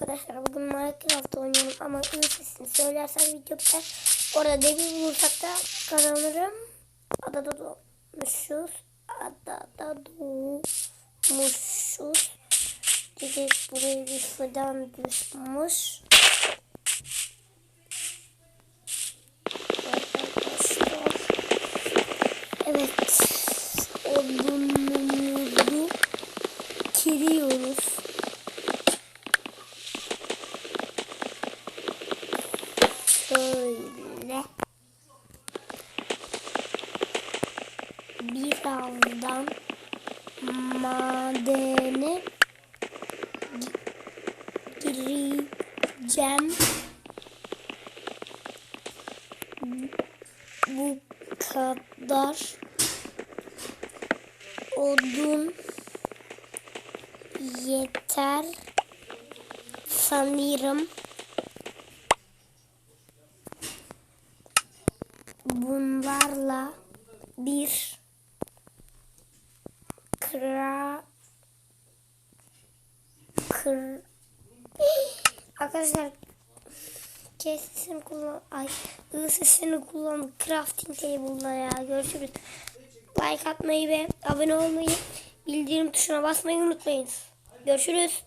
Arkadaşlar bugün Minecraft oynuyorum ama iyi sesini söylersem video biter. Orada demir bulursak da kazanırım. Adada doğmuşuz. Adada doğmuşuz. Dedik buraya bir fidan düşmüş. Evet. Odunumuzu kiriyoruz. Birazdan madene gi- gireceğim. Bu kadar odun yeter sanırım. Bunlarla bir kra kır arkadaşlar K kullan ay I sesini kullan crafting table'da ya görüşürüz. Like atmayı ve abone olmayı bildirim tuşuna basmayı unutmayınız. Görüşürüz